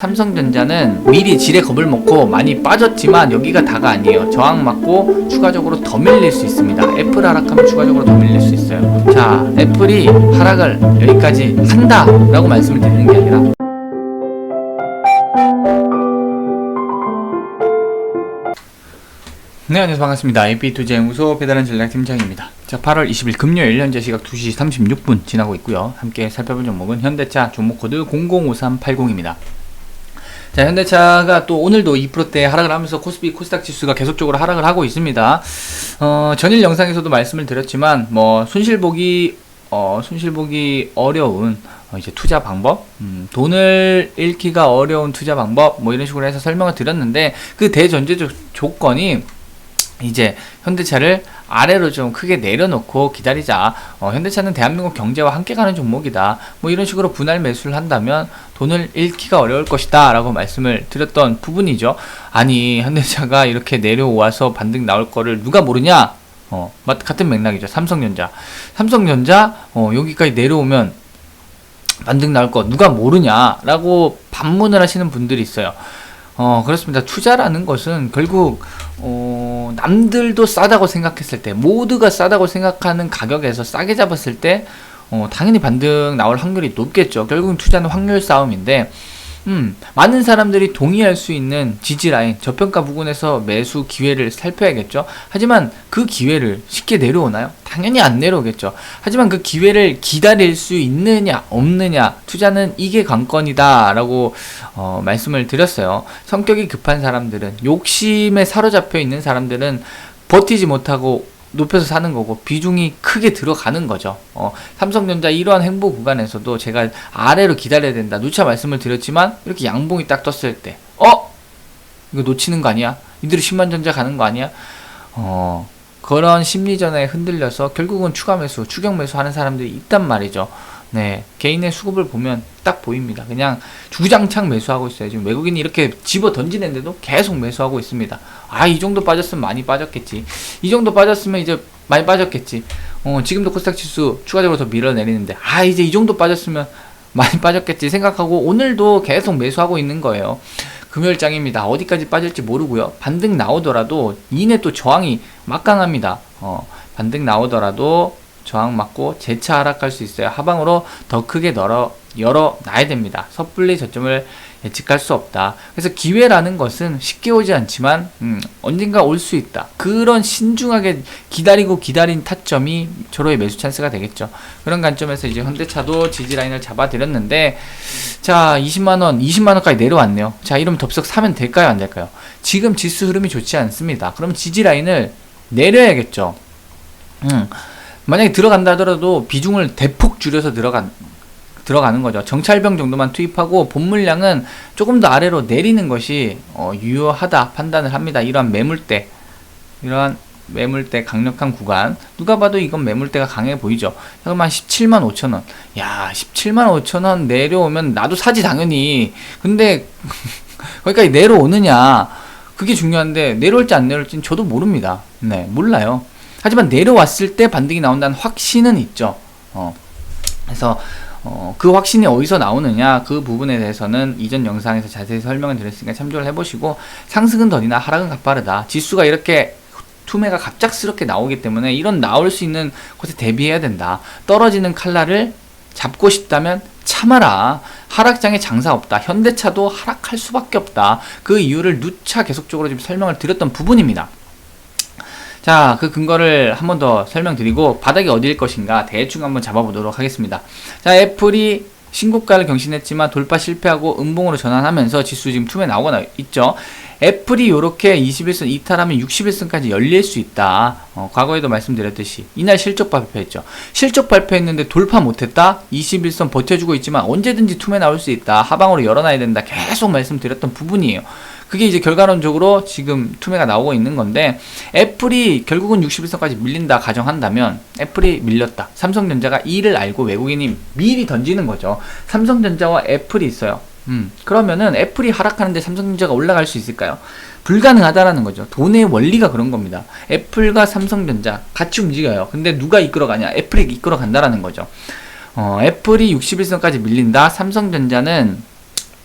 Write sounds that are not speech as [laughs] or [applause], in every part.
삼성전자는 미리 지뢰 겁을 먹고 많이 빠졌지만 여기가 다가 아니에요. 저항 맞고 추가적으로 더 밀릴 수 있습니다. 애플 하락하면 추가적으로 더 밀릴 수 있어요. 자, 애플이 하락을 여기까지 한다 라고 말씀을 드리는 게 아니라 네, 안녕하세요. 반갑습니다. AP2제 연구소 배달한 전략팀장입니다. 자, 8월 20일 금요일 현재 시각 2시 36분 지나고 있고요. 함께 살펴볼 종목은 현대차 종목 코드 005380입니다. 자, 현대차가 또 오늘도 2%대 하락을 하면서 코스피 코스닥 지수가 계속적으로 하락을 하고 있습니다. 어, 전일 영상에서도 말씀을 드렸지만 뭐 손실보기 어, 손실보기 어려운 어, 이제 투자 방법, 음, 돈을 잃기가 어려운 투자 방법, 뭐 이런 식으로 해서 설명을 드렸는데 그 대전제적 조건이 이제 현대차를 아래로 좀 크게 내려놓고 기다리자. 어, 현대차는 대한민국 경제와 함께 가는 종목이다. 뭐 이런 식으로 분할 매수를 한다면 돈을 잃기가 어려울 것이다. 라고 말씀을 드렸던 부분이죠. 아니, 현대차가 이렇게 내려와서 반등 나올 거를 누가 모르냐? 어, 맞, 같은 맥락이죠. 삼성전자. 삼성전자, 어, 여기까지 내려오면 반등 나올 거 누가 모르냐 라고 반문을 하시는 분들이 있어요. 어, 그렇습니다. 투자라는 것은 결국, 어, 남들도 싸다고 생각했을 때, 모두가 싸다고 생각하는 가격에서 싸게 잡았을 때, 어, 당연히 반등 나올 확률이 높겠죠. 결국은 투자는 확률 싸움인데, 음, 많은 사람들이 동의할 수 있는 지지 라인, 저평가 부근에서 매수 기회를 살펴야겠죠. 하지만 그 기회를 쉽게 내려오나요? 당연히 안 내려오겠죠. 하지만 그 기회를 기다릴 수 있느냐, 없느냐, 투자는 이게 관건이다. 라고, 어, 말씀을 드렸어요. 성격이 급한 사람들은, 욕심에 사로잡혀 있는 사람들은 버티지 못하고 높여서 사는 거고 비중이 크게 들어가는 거죠. 어, 삼성전자 이러한 행보 구간에서도 제가 아래로 기다려야 된다. 누차 말씀을 드렸지만 이렇게 양봉이 딱 떴을 때, 어 이거 놓치는 거 아니야? 이들이 10만 전자 가는 거 아니야? 어 그런 심리전에 흔들려서 결국은 추가 매수, 추격 매수 하는 사람들이 있단 말이죠. 네, 개인의 수급을 보면 딱 보입니다. 그냥 주장창 매수하고 있어요. 지금 외국인이 이렇게 집어 던지는데도 계속 매수하고 있습니다. 아, 이 정도 빠졌으면 많이 빠졌겠지. 이 정도 빠졌으면 이제 많이 빠졌겠지. 어, 지금도 코스닥 지수 추가적으로 더 밀어내리는데, 아, 이제 이 정도 빠졌으면 많이 빠졌겠지 생각하고 오늘도 계속 매수하고 있는 거예요. 금요일장입니다. 어디까지 빠질지 모르고요. 반등 나오더라도 이내 또 저항이 막강합니다. 어, 반등 나오더라도 저항 맞고 재차 하락할 수 있어요. 하방으로 더 크게 열어 열어 놔야 됩니다. 섣불리 저점을 예측할 수 없다. 그래서 기회라는 것은 쉽게 오지 않지만 음, 언젠가 올 수 있다. 그런 신중하게 기다리고 기다린 타점이 저로의 매수 찬스가 되겠죠. 그런 관점에서 이제 현대차도 지지 라인을 잡아드렸는데 자 20만 원, 20만 원까지 내려왔네요. 자 이러면 덥석 사면 될까요, 안 될까요? 지금 지수 흐름이 좋지 않습니다. 그럼 지지 라인을 내려야겠죠. 음. 만약에 들어간다 하더라도 비중을 대폭 줄여서 들어간 들어가는 거죠. 정찰병 정도만 투입하고 본 물량은 조금 더 아래로 내리는 것이 어, 유효하다 판단을 합니다. 이러한 매물대, 이러한 매물대 강력한 구간 누가 봐도 이건 매물대가 강해 보이죠. 잠깐만 17만 5천 원. 야 17만 5천 원 내려오면 나도 사지 당연히. 근데 [laughs] 거기까지 내려오느냐 그게 중요한데 내려올지 안 내려올지는 저도 모릅니다. 네 몰라요. 하지만 내려왔을 때 반등이 나온다는 확신은 있죠. 어, 그래서 어, 그 확신이 어디서 나오느냐 그 부분에 대해서는 이전 영상에서 자세히 설명을 드렸으니까 참조를 해보시고 상승은 더디나 하락은 가파르다. 지수가 이렇게 투매가 갑작스럽게 나오기 때문에 이런 나올 수 있는 곳에 대비해야 된다. 떨어지는 칼날을 잡고 싶다면 참아라. 하락장에 장사 없다. 현대차도 하락할 수밖에 없다. 그 이유를 누차 계속적으로 지금 설명을 드렸던 부분입니다. 자, 그 근거를 한 번 더 설명드리고 바닥이 어디일 것인가 대충 한번 잡아보도록 하겠습니다. 자, 애플이 신고가를 경신했지만 돌파 실패하고 음봉으로 전환하면서 지수 지금 투매 나오고 있죠. 애플이 이렇게 21선 이탈하면 61선까지 열릴 수 있다. 어, 과거에도 말씀드렸듯이 이날 실적 발표했죠. 실적 발표했는데 돌파 못했다. 21선 버텨주고 있지만 언제든지 투매 나올 수 있다. 하방으로 열어놔야 된다. 계속 말씀드렸던 부분이에요. 그게 이제 결과론적으로 지금 투매가 나오고 있는 건데 애플이 결국은 61선까지 밀린다 가정한다면 애플이 밀렸다. 삼성전자가 이를 알고 외국인이 미리 던지는 거죠. 삼성전자와 애플이 있어요. 음, 그러면은 애플이 하락하는데 삼성전자가 올라갈 수 있을까요? 불가능하다라는 거죠. 돈의 원리가 그런 겁니다. 애플과 삼성전자 같이 움직여요. 근데 누가 이끌어가냐? 애플이 이끌어간다라는 거죠. 어, 애플이 61선까지 밀린다. 삼성전자는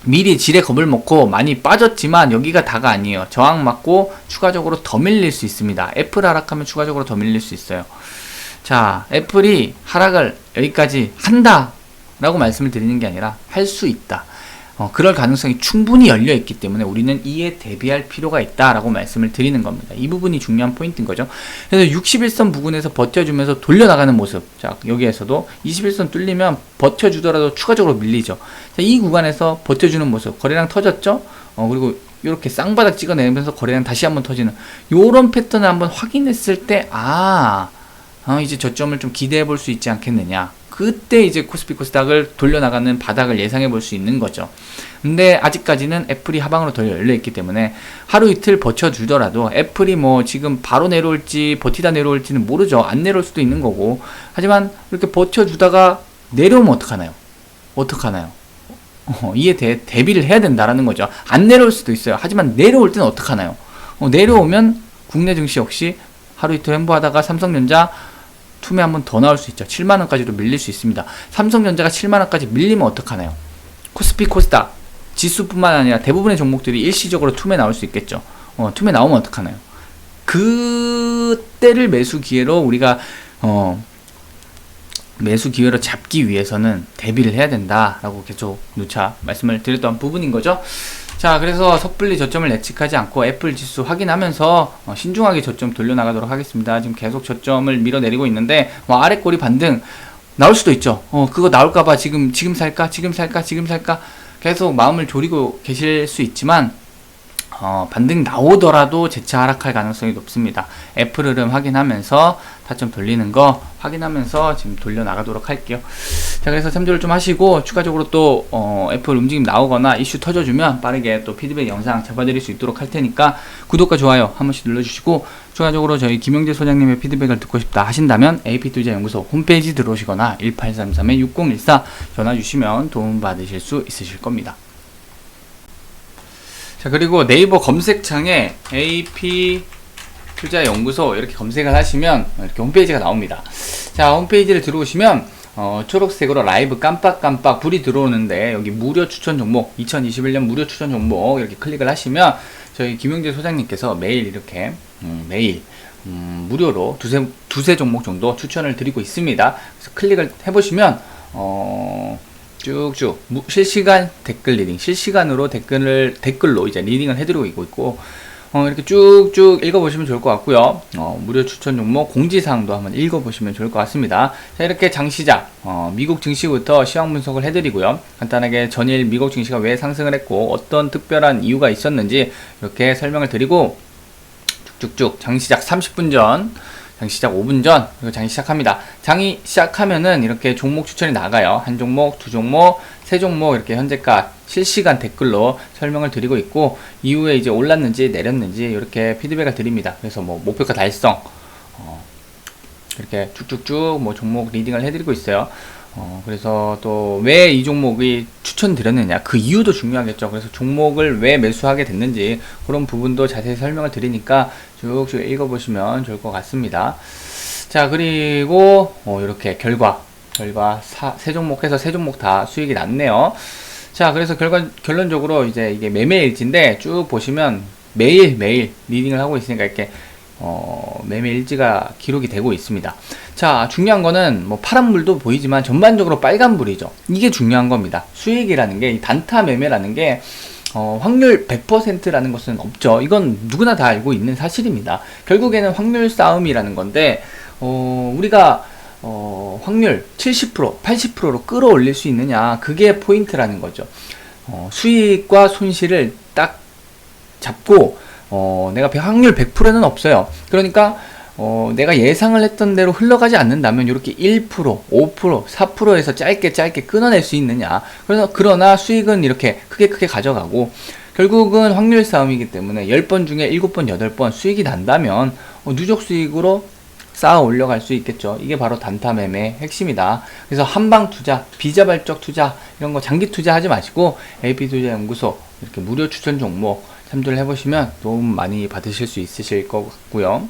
미리 지뢰 겁을 먹고 많이 빠졌지만 여기가 다가 아니에요. 저항 맞고 추가적으로 더 밀릴 수 있습니다. 애플 하락하면 추가적으로 더 밀릴 수 있어요. 자, 애플이 하락을 여기까지 한다. 라고 말씀을 드리는 게 아니라 할 수 있다. 어, 그럴 가능성이 충분히 열려 있기 때문에 우리는 이에 대비할 필요가 있다라고 말씀을 드리는 겁니다. 이 부분이 중요한 포인트인 거죠. 그래서 61선 부근에서 버텨주면서 돌려나가는 모습. 자, 여기에서도 21선 뚫리면 버텨주더라도 추가적으로 밀리죠. 자, 이 구간에서 버텨주는 모습. 거래량 터졌죠? 어, 그리고 이렇게 쌍바닥 찍어내면서 거래량 다시 한번 터지는 요런 패턴을 한번 확인했을 때, 아, 어, 이제 저점을 좀 기대해 볼 수 있지 않겠느냐. 그때 이제 코스피 코스닥을 돌려나가는 바닥을 예상해 볼 수 있는 거죠. 근데 아직까지는 애플이 하방으로 더 열려 있기 때문에 하루 이틀 버텨주더라도 애플이 뭐 지금 바로 내려올지 버티다 내려올지는 모르죠. 안 내려올 수도 있는 거고. 하지만 이렇게 버텨주다가 내려오면 어떡하나요? 어떡하나요? 어, 이에 대해 대비를 해야 된다라는 거죠. 안 내려올 수도 있어요. 하지만 내려올 때는 어떡하나요? 어, 내려오면 국내 증시 역시 하루 이틀 횡보하다가 삼성전자 투매 한 번 더 나올 수 있죠. 7만 원까지도 밀릴 수 있습니다. 삼성전자가 7만 원까지 밀리면 어떡하나요? 코스피 코스닥 지수뿐만 아니라 대부분의 종목들이 일시적으로 투매 나올 수 있겠죠. 어, 투매 나오면 어떡하나요? 그때를 매수 기회로 우리가 어, 매수 기회로 잡기 위해서는 대비를 해야 된다라고 계속 누차 말씀을 드렸던 부분인 거죠. 자, 그래서 섣불리 저점을 예측하지 않고 애플 지수 확인하면서 어, 신중하게 저점 돌려나가도록 하겠습니다. 지금 계속 저점을 밀어내리고 있는데 뭐 아래 꼬리 반등 나올 수도 있죠. 어, 그거 나올까봐 지금 지금 살까, 지금 살까, 지금 살까 계속 마음을 졸이고 계실 수 있지만 어, 반등 나오더라도 재차 하락할 가능성이 높습니다. 애플 흐름 확인하면서 타점 돌리는 거 확인하면서 지금 돌려 나가도록 할게요. 자, 그래서 참조를 좀 하시고 추가적으로 또 어, 애플 움직임 나오거나 이슈 터져주면 빠르게 또 피드백 영상 잡아드릴 수 있도록 할 테니까 구독과 좋아요 한 번씩 눌러주시고 추가적으로 저희 김영재 소장님의 피드백을 듣고 싶다 하신다면 AP투자연구소 홈페이지 들어오시거나 1833-6014 전화 주시면 도움 받으실 수 있으실 겁니다. 자 그리고 네이버 검색창에 AP 투자연구소 이렇게 검색을 하시면 이렇게 홈페이지가 나옵니다. 자 홈페이지를 들어오시면 어, 초록색으로 라이브 깜빡깜빡 불이 들어오는데 여기 무료 추천 종목 2021년 무료 추천 종목 이렇게 클릭을 하시면 저희 김용재 소장님께서 매일 이렇게 음, 매일 음, 무료로 두세 두세 종목 정도 추천을 드리고 있습니다. 그래서 클릭을 해보시면 어, 쭉쭉 무, 실시간 댓글 리딩 실시간으로 댓글을 댓글로 이제 리딩을 해드리고 있고 어, 이렇게 쭉쭉 읽어보시면 좋을 것 같고요. 어, 무료 추천 종목 공지사항도 한번 읽어보시면 좋을 것 같습니다. 자, 이렇게 장시작, 어, 미국 증시부터 시황 분석을 해드리고요. 간단하게 전일 미국 증시가 왜 상승을 했고 어떤 특별한 이유가 있었는지 이렇게 설명을 드리고 쭉쭉쭉 장시작 30분 전 장 시작 5분 전 그리고 장이 시작합니다. 장이 시작하면은 이렇게 종목 추천이 나가요. 한 종목, 두 종목, 세 종목 이렇게 현재가 실시간 댓글로 설명을 드리고 있고 이후에 이제 올랐는지 내렸는지 이렇게 피드백을 드립니다. 그래서 뭐 목표가 달성 어, 이렇게 쭉쭉쭉 뭐 종목 리딩을 해드리고 있어요. 어, 그래서 또 왜 이 종목이 추천드렸느냐 그 이유도 중요하겠죠. 그래서 종목을 왜 매수하게 됐는지 그런 부분도 자세히 설명을 드리니까 쭉쭉 읽어보시면 좋을 것 같습니다. 자 그리고 어, 이렇게 결과 결과 사, 세 종목해서 세 종목 다 수익이 났네요. 자 그래서 결과 결론적으로 이제 이게 매매일지인데 쭉 보시면 매일 매일 리딩을 하고 있으니까 이렇게 어, 매매 일지가 기록이 되고 있습니다. 자, 중요한 거는 뭐 파란불도 보이지만 전반적으로 빨간불이죠. 이게 중요한 겁니다. 수익이라는 게, 단타 매매라는 게, 어, 확률 100%라는 것은 없죠. 이건 누구나 다 알고 있는 사실입니다. 결국에는 확률 싸움이라는 건데, 어, 우리가, 어, 확률 70%, 80%로 끌어올릴 수 있느냐, 그게 포인트라는 거죠. 어, 수익과 손실을 딱 잡고, 어, 내가 확률 100%는 없어요. 그러니까 어, 내가 예상을 했던 대로 흘러가지 않는다면 이렇게 1%, 5%, 4%에서 짧게 짧게 끊어낼 수 있느냐. 그래서 그러나 수익은 이렇게 크게 크게 가져가고 결국은 확률 싸움이기 때문에 10번 중에 7번, 8번 수익이 난다면 어, 누적 수익으로 쌓아 올려갈 수 있겠죠. 이게 바로 단타 매매 핵심이다. 그래서 한방 투자, 비자발적 투자, 이런 거 장기 투자 하지 마시고 AP 투자 연구소 이렇게 무료 추천 종목 참조를 해보시면 도움 많이 받으실 수 있으실 것 같고요.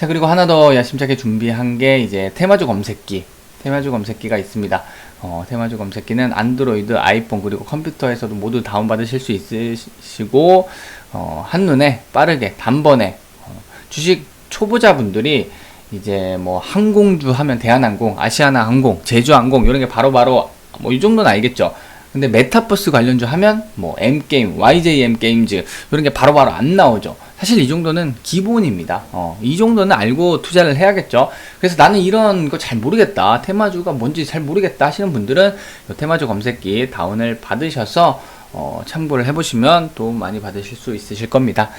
자 그리고 하나 더 야심차게 준비한 게 이제 테마주 검색기 테마주 검색기가 있습니다. 어, 테마주 검색기는 안드로이드, 아이폰 그리고 컴퓨터에서도 모두 다운받으실 수 있으시고 어, 한눈에 빠르게 단번에 어, 주식 초보자분들이 이제 뭐 항공주 하면 대한항공, 아시아나 항공, 제주항공 이런 게 바로바로 뭐 이 정도는 알겠죠. 근데 메타버스 관련주 하면 뭐 M게임, YJM 게임즈 이런 게 바로바로 안 나오죠. 사실 이 정도는 기본입니다. 어, 이 정도는 알고 투자를 해야겠죠. 그래서 나는 이런 거 잘 모르겠다. 테마주가 뭔지 잘 모르겠다 하시는 분들은 이 테마주 검색기 다운을 받으셔서 어, 참고를 해보시면 도움 많이 받으실 수 있으실 겁니다.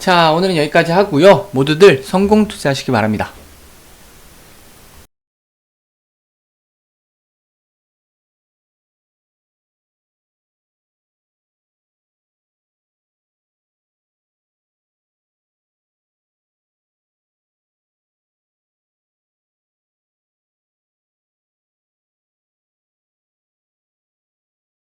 자, 오늘은 여기까지 하고요. 모두들 성공 투자하시기 바랍니다.